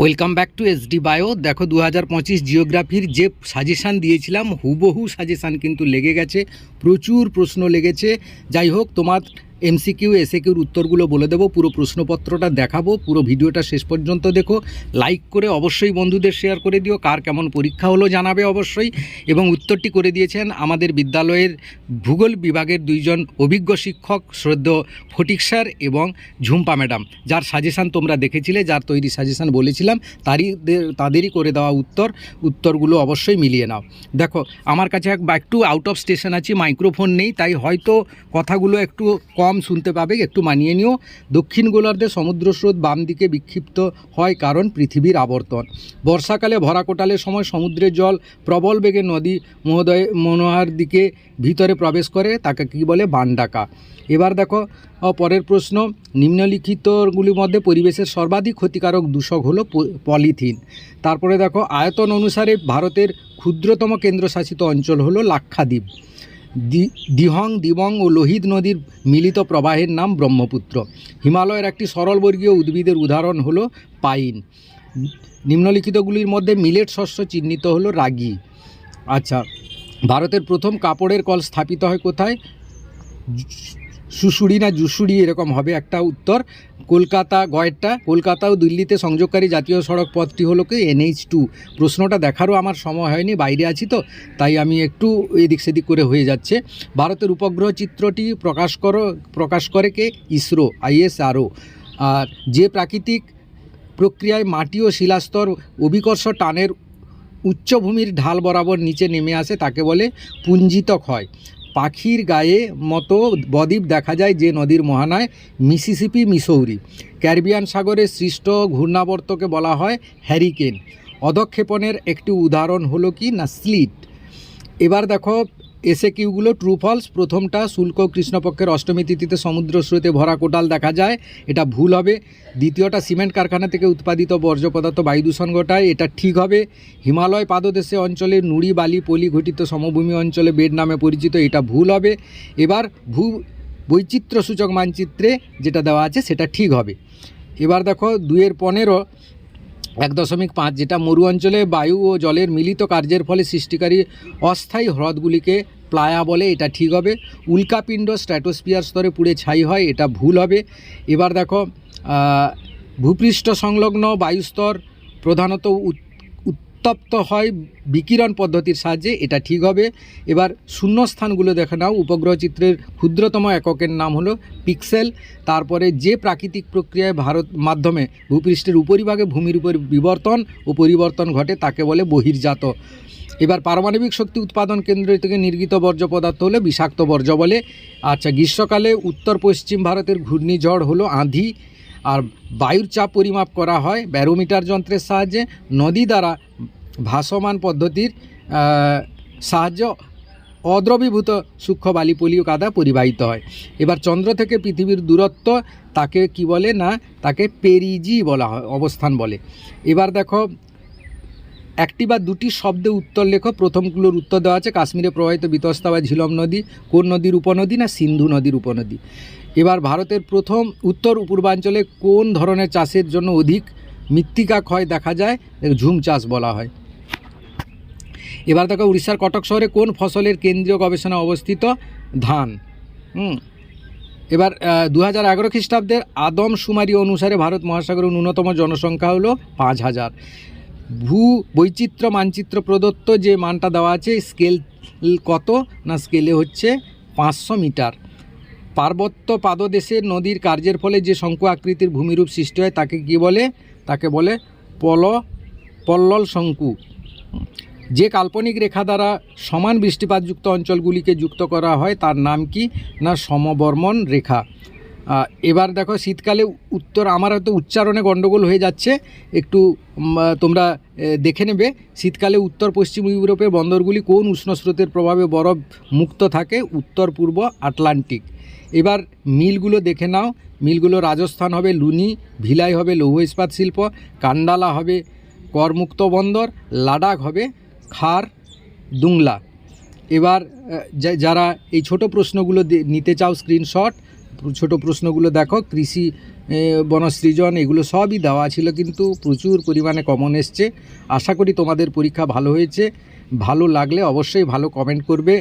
Welcome back to S D bio. দেখো দু হাজার পঁচিশ জিওগ্রাফির যে সাজেশান দিয়েছিলাম, হুবহু সাজেশান কিন্তু লেগে গেছে, প্রচুর প্রশ্ন লেগেছে। যাই হোক, তোমার এমসিকিউ এসএকিউর উত্তরগুলো বলে দেবো, পুরো প্রশ্নপত্রটা দেখাবো, পুরো ভিডিওটা শেষ পর্যন্ত দেখো। লাইক করে অবশ্যই বন্ধুদের শেয়ার করে দিও, কার কেমন পরীক্ষা হলো জানাবে অবশ্যই। এবং উত্তরটি করে দিয়েছেন আমাদের বিদ্যালয়ের ভূগোল বিভাগের দুইজন অভিজ্ঞ শিক্ষক শ্রদ্ধ ফটিক স্যার এবং ঝুম্পা ম্যাডাম। যার সাজেশান তোমরা দেখেছিলে, যার তৈরি সাজেশান বলেছিলাম, তারই তাদেরই করে দেওয়া উত্তর। উত্তরগুলো অবশ্যই মিলিয়ে নাও। দেখো, আমার কাছে একটু আউট অফ স্টেশন আছি মাইক্রোফোন নেই, তাই হয়তো কথাগুলো একটু কম শুনতে পাবে, একটু মানিয়ে নিও। দক্ষিণ গোলার্ধে সমুদ্র স্রোত বাম দিকে বিক্ষিপ্ত হয় কারণ পৃথিবীর আবর্তন। বর্ষাকালে ভরা কোটালের সময় সমুদ্রের জল প্রবল বেগে নদী মহোদয় মনোহার দিকে ভিতরে প্রবেশ করে, তাকে কী বলে? বান্ডাকা। এবার দেখো পরের প্রশ্ন। নিম্নলিখিতগুলির মধ্যে পরিবেশের সর্বাধিক ক্ষতিকারক দূষক হলো পলিথিন। তারপরে দেখো, আয়তন অনুসারে ভারতের ক্ষুদ্রতম কেন্দ্রশাসিত অঞ্চল হলো লাক্ষাদ্বীপ। দিহং, দিবং ও লোহিত নদীর মিলিত প্রবাহের নাম ব্রহ্মপুত্র। হিমালয়ের একটি সরলবর্গীয় উদ্ভিদের উদাহরণ হলো পাইন। নিম্নলিখিতগুলির মধ্যে মিলেট শস্য চিহ্নিত হলো রাগি। আচ্ছা ভারতের প্রথম কাপড়ের কল স্থাপিত হয় কোথায়? শুশুড়ি না জুসুড়ি এরকম হবে একটা উত্তর। কলকাতা গয়েরটা, কলকাতা ও দিল্লিতে সংযোগকারী জাতীয় সড়ক পথটি হলো কি এনএইচ টু। প্রশ্নটা দেখারও আমার সময় হয়নি, বাইরে আছি তো, তাই আমি একটু এদিক সেদিক করে হয়ে যাচ্ছে। ভারতের উপগ্রহ চিত্রটি প্রকাশ করো, প্রকাশ করে কে? ইসরো, আইএসআরও। আর যে প্রাকৃতিক প্রক্রিয়ায় মাটি ও শিলাস্তর অভিকর্ষ টানের উচ্চভূমির ঢাল বরাবর নিচে নেমে আসে, তাকে বলে পুঞ্জিত ক্ষয় পাখির গায়ে মতো বদ্বীপ দেখা যায় যে নদীর মহানায় মিসিসিপি মিসৌরি। ক্যারিবিয়ান সাগরে সৃষ্ট ঘূর্ণাবর্তকে বলা হয় হ্যারিকেন। অধক্ষেপণের একটি উদাহরণ হলো কি না স্লিট? এবার দেখো এসে কিউগুলো ট্রু ফলস প্রথমটা শুল্ক কৃষ্ণপক্ষের অষ্টমী তিথিতে সমুদ্র স্রোতে ভরা কোটাল দেখা যায়, এটা ভুল হবে। দ্বিতীয়টা সিমেন্ট কারখানা থেকে উৎপাদিত বর্জ্য পদার্থ বায়ু দূষণ ঘটায়, এটা ঠিক হবে। হিমালয় পাদদেশে অঞ্চলে নুড়ি, বালি, পলি ঘটিত সমভূমি অঞ্চলে বেড নামে পরিচিত, এটা ভুল হবে। এবার ভূ বৈচিত্র্য সূচক মানচিত্রে যেটা দেওয়া আছে, সেটা ঠিক হবে। এবার দেখো, দুইয়ের পনেরো এক দশমিক পাঁচ, যেটা মরু অঞ্চলে বায়ু ও জলের মিলিত কার্যের ফলে সৃষ্টিকারী অস্থায়ী হ্রদগুলিকে প্লায়া বলে, এটা ঠিক হবে। উল্কাপিণ্ড স্ট্র্যাটোস্পিয়ার স্তরে পুড়ে ছাই হয়, এটা ভুল হবে। এবার দেখো ভূপৃষ্ঠ সংলগ্ন বায়ুস্তর প্রধানত উত্তপ্ত হয় বিকিরণ পদ্ধতির সাহায্যে, এটা ঠিক হবে। এবার শূন্যস্থানগুলো দেখে নাও। উপগ্রহ চিত্রের ক্ষুদ্রতম এককের নাম হলো পিক্সেল। তারপরে যে প্রাকৃতিক প্রক্রিয়ায় ভারত মাধ্যমে ভূপৃষ্ঠের উপরিভাগে ভূমির উপর বিবর্তন ও পরিবর্তন ঘটে, তাকে বলে বহির্জাত। এবার পারমাণবিক শক্তি উৎপাদন কেন্দ্র থেকে নির্গিত বর্জ্য পদার্থ হলে বিষাক্ত বর্জ্য বলে। আচ্ছা গ্রীষ্মকালে উত্তর পশ্চিম ভারতের ঘূর্ণিঝড় হলো আঁধি। আর বায়ুর চাপ পরিমাপ করা হয় ব্যারোমিটার যন্ত্রের সাহায্যে নদী দ্বারা ভাসমান পদ্ধতির সাহায্য অদ্রবীভূত সূক্ষ্ম বালি, পলীয় কাদা পরিবাহিত হয়। এবার চন্দ্র থেকে পৃথিবীর দূরত্ব তাকে কি বলে না, তাকে পেরিজি বলা হয়, অবস্থান বলে। এবার দেখো, একটি বা দুটি শব্দে উত্তর লেখো। প্রথমগুলোর উত্তর দেওয়া আছে, কাশ্মীরে প্রবাহিত বিতস্তা বা ঝিলম নদী, কোন নদীর উপনদী না সিন্ধু নদীর উপনদী। এবার ভারতের প্রথম উত্তর পূর্বাঞ্চলে কোন ধরনের চাষের জন্য অধিক মৃত্তিকা ক্ষয় দেখা যায়? ঝুম চাষ বলা হয়। এবার দেখো, উড়িষ্যার কটক শহরে কোন ফসলের কেন্দ্রীয় গবেষণা অবস্থিত? ধান। এবার দু হাজার এগারো খ্রিস্টাব্দের আদম সুমারি অনুসারে ভারত মহাসাগরের ন্যূনতম জনসংখ্যা হলো পাঁচ হাজার ভূ বৈচিত্র্য মানচিত্র প্রদত্ত যে মানটা দেওয়া আছে, স্কেল কত? না স্কেলে হচ্ছে পাঁচশো মিটার। পার্বত্য পাদদেশের নদীর কার্যের ফলে যে শঙ্কু আকৃতির ভূমিরূপ সৃষ্টি হয়, তাকে কি বলে? তাকে বলে পল, পল্লল শঙ্কু। যে কাল্পনিক রেখা দ্বারা সমান বৃষ্টিপাতযুক্ত অঞ্চলগুলিকে যুক্ত করা হয়, তার নাম কি? না, সমবর্মন রেখা। এবার দেখো শীতকালে উত্তর আমার হয়তো উচ্চারণে গণ্ডগোল হয়ে যাচ্ছে। একটু তোমরা দেখে নেবে শীতকালে উত্তর পশ্চিম ইউরোপের বন্দরগুলি কোন উষ্ণ স্রোতের প্রভাবে বরফ মুক্ত থাকে, উত্তর, পূর্ব আটলান্টিক। এবার মিলগুলো দেখে নাও। মিলগুলো রাজস্থান হবে লুনি, ভিলাই হবে লৌহ ইস্পাত শিল্প, কান্ডালা হবে করমুক্ত বন্দর লাদাখ হবে খার, দুংলা। এবার যারা এই ছোট প্রশ্নগুলো নিতে চাও স্ক্রিনশট ছোট প্রশ্নগুলো দেখো, কৃষি বনসৃজন এগুলো সবই দেওয়া ছিল কিন্তু প্রচুর পরিমাণে কমন এসছে। আশা করি তোমাদের পরীক্ষা ভালো হয়েছে। ভালো লাগলে অবশ্যই ভালো কমেন্ট করবে।